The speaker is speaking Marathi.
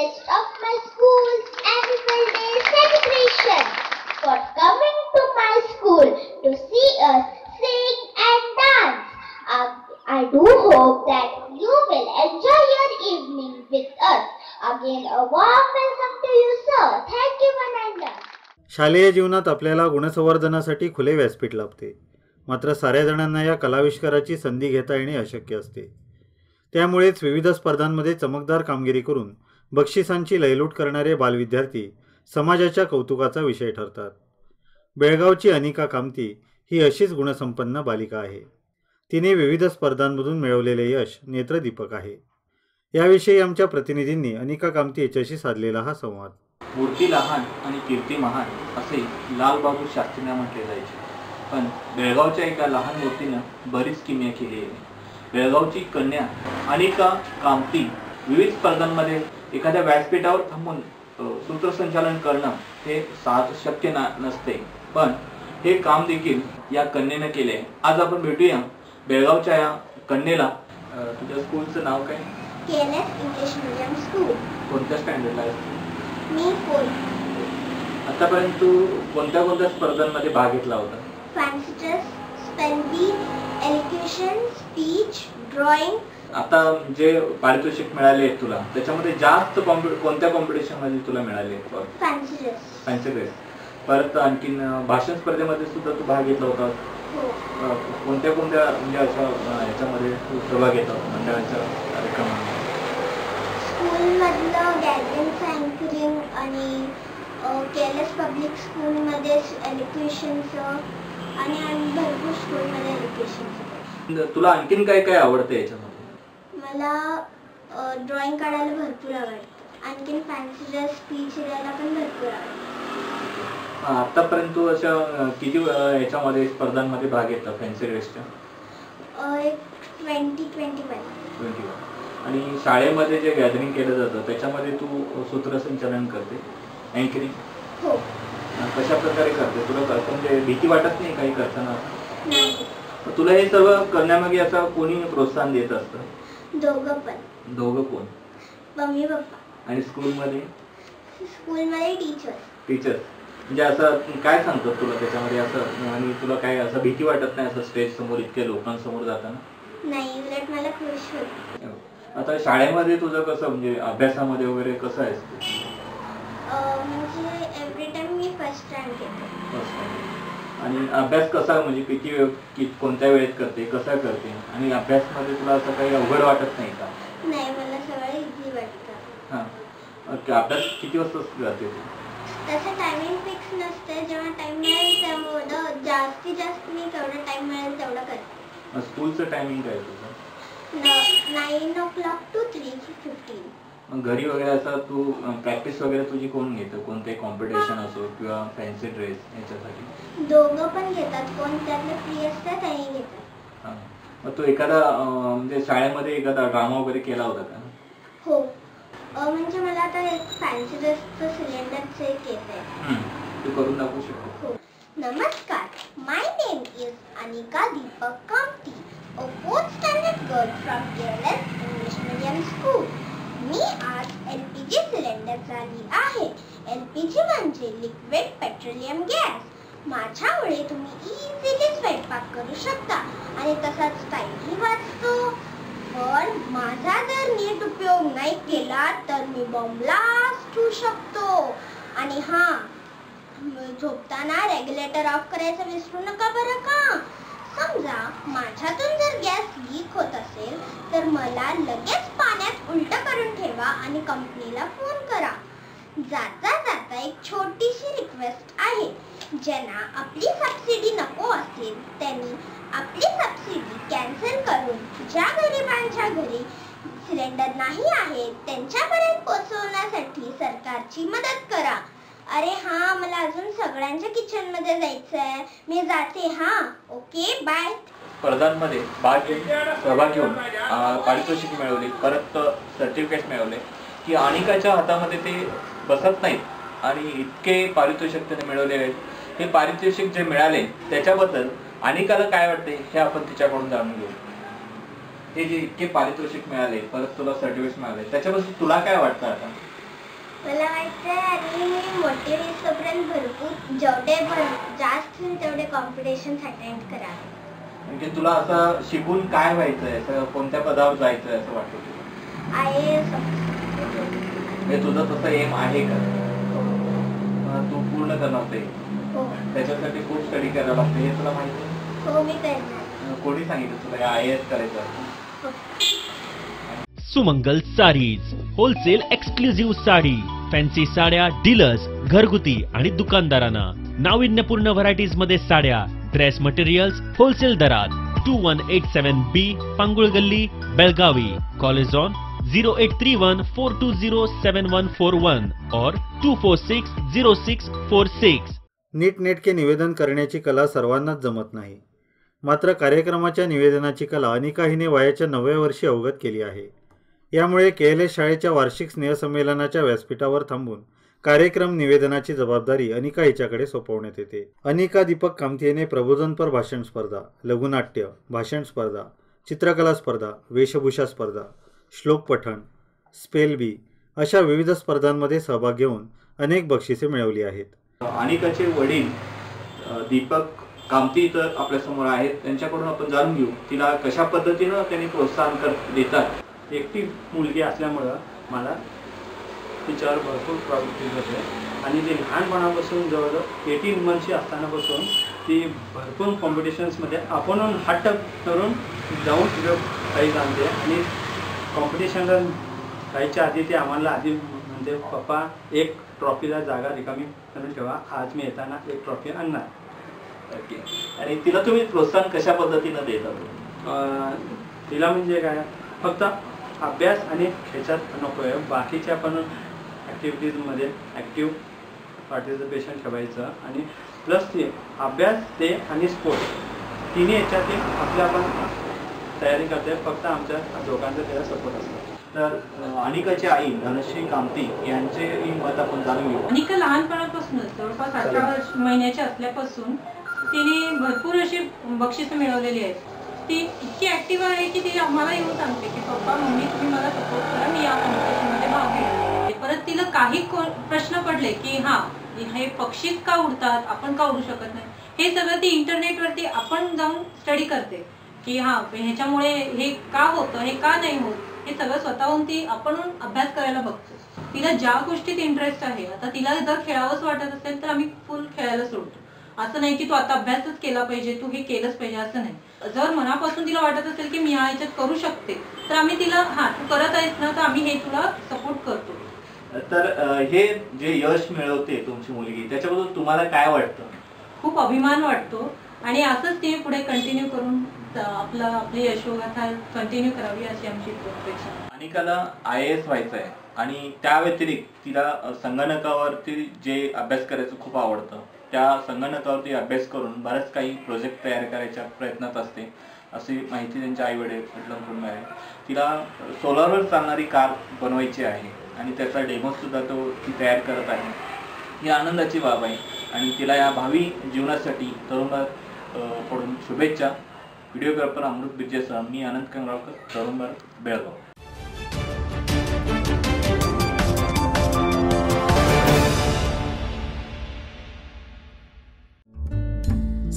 chief of my school's annual day celebration, for coming to my school to see us sing and dance. Uh, I do hope that you will enjoy your evening with us. Again, a warm welcome to you, sir. Thank you, Mananda. शालेय जीवनात आपल्याला गुणसंवर्धनासाठी खुले व्यासपीठ लाभते मात्र साऱ्या जणांना या कलाविष्काराची संधी घेता येणे अशक्य असते त्यामुळेच विविध स्पर्धांमध्ये चमकदार कामगिरी करून बक्षिसांची लयलूट करणारे बालविद्यार्थी समाजाच्या कौतुकाचा विषय ठरतात. बेळगावची अनिका कामती ही अशीच गुणसंपन्न बालिका आहे. तिने विविध स्पर्धांमधून मिळवलेले यश नेत्रदीपक आहे. याविषयी आमच्या प्रतिनिधींनी अनिका कामती याच्याशी साधलेला हा संवाद. मूर्ती लहान आणि कीर्ती महान असे लालबहादूर शास्त्रींना म्हटले जायचे. पण बेळगावच्या एका लहान मूर्तीनं बरीच किमया केली आहे. बेळगावची कन्या अनिका कामती विविध स्पर्धांमध्ये एखाद्या व्यासपीठावर थांबून सूत्रसंचालन करणं हे साध शक्य ना नसते. पण हे काम देखील या कन्येनं केले. आज आपण भेटूया बेळगावच्या या कन्येला. तुझ्या स्कूलचं नाव काय. कोणत्या स्टँडर्डला. आतापर्यंत तू कोणत्या कोणत्या स्पर्धांमध्ये भाग घेतला होता? Bee, elocution, speech, drawing, आता जे पारितोषिक मिळाले आहेत तुला त्याच्यामध्ये जास्त कोणत्या कॉम्पिटिशनमध्ये तुला मिळाले? आहेत परत आणखीन भाषण स्पर्धेमध्ये सुद्धा तू भाग घेतला होता हो. कोणत्या कोणत्या म्हणजे अशा अं, ह्याच्यामध्ये तू सहभाग घेतला होता मंडळाच्या कार्यक्रमामध्ये? स्कूलमधलं गॅदरिंग अँकरिंग आणि केएलएस पब्लिक स्कूलमध्ये एज्युकेशनचं आणि आणि भरपूर स्कूलमध्ये एज्युकेशनचं तुला आणखीन काय काय आवडतं याच्यामध्ये? मला ड्रॉइंग काढायला भरपूर आवडतं. आणखीन फॅन्सी ड्रेस स्पीच द्यायला पण भरपूर आवडतं. आतापर्यंत तू अशा किती अं, ह्याच्यामध्ये स्पर्धांमध्ये भाग घेतला फॅन्सी ड्रेसच्या एक twenty twenty one twenty one आणि शाळेमध्ये जे गॅदरिंग केलं जातं त्याच्यामध्ये तू सूत्रसंचालन करते? अँकरिंग हो. कशा प्रकारे करते? तुला करतो म्हणजे भीती वाटत नाही काही करताना? तुला हे सगळं करण्यामागे असं कोणी प्रोत्साहन देत असतं? दोघं पण. दोघं कोण? Mummy papa. आणि स्कूलमध्ये? स्कूलमध्ये टीचर. टीचर्स म्हणजे असं काय सांगतात तुला त्याच्यामध्ये? असं आणि तुला काय असं भीती वाटत नाही असं स्टेज समोर इतक्या लोकांसमोर जाताना? नाही उलट मला खुश होत आता शाळेमध्ये तुझं कसं म्हणजे अभ्यासामध्ये वगैरे कसं आहेस तू म्हणजे एव्हरी टाइम मी फर्स्ट रँक येते आणि अभ्यास कसा म्हणजे किती वेळ कि कोणत्या वेळेत करते कसा करते? आणि अभ्यासमध्ये तुला असं काही अवघड वाटत नाही का? नाही मला सगळं इझी वाटतं. हां. ओके अभ्यास किती वाजता जाते तू? तसं टायमिंग फिक्स नसतं जेव्हा टाइम मिळेल तेवढं जास्तीत जास्त मी केवढं टाइम मिळेल तेवढं करते. स्कूलचं टायमिंग काय तुझं? Nine o'clock two three fifteen मग घरी वगैरे असं तू प्रॅक्टिस वगैरे तुझी कोण घेतं? कोणते कॉम्पिटिशन असो किंवा फॅन्सी ड्रेस याच्यासाठी? दोघं पण घेतात. कोण त्यातले फ्री असतात त्याही घेतात. मग तू एखादा म्हणजे शाळेमध्ये एखादा ड्रामा वगैरे केला होता का? हो. म्हणजे मला आता एक फॅन्सी ड्रेसचं सिलेंडरचं एक येत आहे. तू करून दाखवू शकतो. हो. नमस्कार. My name is Anika Deepak Kamati a fourth standard girl from Kerala's English medium school मी आज एल पी जी सिलेंडर झाली आहे. एल पी जी म्हणजे लिक्विड पेट्रोलियम गॅस माझ्यामुळे तुम्ही इझिली स्वयंपाक करू शकता आणि तसाच टाईमही वाचतो. पण माझा जर नीट उपयोग नाही केला तर मी बॉम्ब्लास्ट होऊ शकतो. आणि हां झोपताना रेग्युलेटर ऑफ करायचं विसरू नका बरं का? समजा माझ्यातून जर गॅस लीक होत असेल तर मला लगेच पाण्यात उलट करून ठेवा आणि कंपनीला फोन करा. जाता जाता एक छोटीशी रिक्वेस्ट आहे. ज्यांना आपली सबसिडी नको असेल त्यांनी आपली सबसिडी कॅन्सल करून ज्या गरिबांच्या घरी सिलेंडर नाही आहे त्यांच्यापर्यंत पोहोचवण्यासाठी सरकारची मदत करा. अरे हा मला अजून सगळ्यांच्या किचनमध्ये आहे मी जाते हा. Okay bye. स्पर्धांमध्ये भाग घेऊन सहभाग घेऊन पारितोषिक मिळवली परत सर्टिफिकेट मिळवले की अनिकाच्या हातामध्ये ते बसत नाहीत आणि इतके पारितोषिक त्याने मिळवले आहेत. हे पारितोषिक जे मिळाले त्याच्याबद्दल अनिकाला काय वाटते हे आपण तिच्याकडून जाणून घेऊ. हे जे इतके पारितोषिक मिळाले परत तुला सर्टिफिकेट मिळाले त्याच्याबद्दल तुला काय वाटतं आता? मला वाटतं आणि मी मोठी होईपर्यंत भरपूर जेवढे भर जास्त होईल तेवढे कॉम्पिटिशन्स अटेंड करावे. म्हणजे तुला असं शिकून काय व्हायचंय? असं कोणत्या पदावर जायचंय असं वाटतं तुला? आय एस म्हणजे तुझं तसं एम आहे का? तू पूर्ण करणार ते. हो. त्याच्यासाठी खूप स्टडी करावं लागतं. हे तुला माहिती आहे? हो मी करणार. कोणी सांगितलं तुला? आय एस करायचं? हो. Sumangal saris wholesale exclusive sari fancy साड्या डीलर्स घरगुती आणि दुकानदारांना. नाविन्यपूर्ण व्हरायटीजमध्ये साड्या ड्रेस मटेरियल्स होलसेल दरात. Two one eight seven B Pangul गल्ली Belagavi college on zero eight three one four two zero seven one four one और two four six zero six four six नीटनेटके निवेदन करण्याची कला सर्वांनाच जमत नाही. मात्र कार्यक्रमाच्या निवेदनाची कला अनिकाहीने वयाच्या नवव्या वर्षी अवगत केली आहे. यामुळे के एल एस शाळेच्या वार्षिक स्नेहसंमेलनाच्या व्यासपीठावर थांबून कार्यक्रम निवेदनाची जबाबदारी अनिका हिच्याकडे सोपवण्यात येते. अनिका दीपक कामतीने प्रबोधनपर भाषण स्पर्धा लघुनाट्य भाषण स्पर्धा चित्रकला स्पर्धा वेशभूषा स्पर्धा श्लोक पठण स्पेल बी अशा विविध स्पर्धांमध्ये सहभाग घेऊन अनेक बक्षिसे मिळवली आहेत. अनिकाचे वडील दीपक कामती तर आपल्यासमोर आहेत. त्यांच्याकडून आपण जाणून घेऊ तिला कशा पद्धतीनं त्यांनी प्रोत्साहन कर देतात? एकटी मुलगी असल्यामुळं मला तिच्यावर भरपूर प्रवृत्ती होते. आणि ती लहानपणापासून जवळजवळ एटीन मंथची असतानापासून ती भरपूर कॉम्पिटिशन्समध्ये आपण हट्ट करून जाऊन तिथं काही आणते आणि कॉम्पिटिशनला जायच्या आधी ते आम्हाला आधी म्हणजे पप्पा एक ट्रॉफीला जागा रिकामी करून ठेवा. आज मी येताना एक ट्रॉफी आणणार. ओके. आणि तिला तुम्ही प्रोत्साहन कशा पद्धतीनं देतात तिला म्हणजे काय? फक्त अभ्यास आणि ह्याच्यात नको आहे. बाकीच्या पण ॲक्टिव्हिटीजमध्ये ॲक्टिव्ह पार्टिसिपेशन ठेवायचं. आणि प्लस ते अभ्यास ते आणि स्पोर्ट्स तिन्ही याच्यात आपल्या आपण तयारी करते फक्त आमच्या दोघांचा त्याला सपोर्ट असतो. तर अनिकाची आई धनश्री कामती यांचे मत आपण जाणून घेऊ. अनिका लहानपणापासूनच जवळपास अठरा वर्ष महिन्याची असल्यापासून तिने भरपूर अशी बक्षिसं मिळवलेली आहेत. ती इतकी ऍक्टिव्ह आहे की ती आम्हाला येऊन सांगते की पप्पा मम्मी तुम्ही मला सपोर्ट करा मी या कॉम्पिटिशनमध्ये भाग घेणार परत तिला काही प्रश्न पडले की हा हे पक्षीच का उडतात? आपण का उडू शकत नाही? हे सगळं ती इंटरनेटवरती आपण जाऊन स्टडी करते की हा ह्याच्यामुळे हे का होतं? हे का नाही होत? हे सगळं स्वतःहून ती आपण अभ्यास करायला बघतो. तिला ज्या गोष्टीत इंटरेस्ट आहे आता तिला जर खेळावंच वाटत असेल तर आम्ही फुल खेळायला सोडतो असं नाही की तू आता अभ्यासच केला पाहिजे तू हे केलंच पाहिजे असं नाही. जर मनापासून तिला वाटत असेल की मी ह्या ह्याच्यात करू शकते तर आम्ही तिला हा तू करत आहेस ना तर आम्ही हे तुला सपोर्ट करतो. तर हे जे यश मिळवते तुमची मुलगी त्याच्याबद्दल तुम्हाला काय वाटतं? खूप अभिमान वाटतो. आणि असंच तिने पुढे कंटिन्यू करून त- आपलं आपली यशोगाथा कंटिन्यू करावी अशी आमची अपेक्षा. अनिकाला आय एस व्हायचं आहे आणि त्या व्यतिरिक्त तिला संगणकावरती जे अभ्यास करायचं खूप आवडतं त्या संगणकावरती अभ्यास करून बऱ्याच काही प्रोजेक्ट तयार करायच्या प्रयत्नात असते अशी माहिती त्यांच्या आई वडील वडिलांकडून आहे तिला सोलारवर चालणारी कार बनवायची आहे आणि त्याचा डेमो सुद्धा तो ती तयार करत आहे. ही आनंदाची बाब आहे आणि तिला या भावी जीवनासाठी तरुणकडून शुभेच्छा. व्हिडिओग्राफर अमृत बिजेसह मी आनंद कंगरावकर तरुणभार बेळगाव.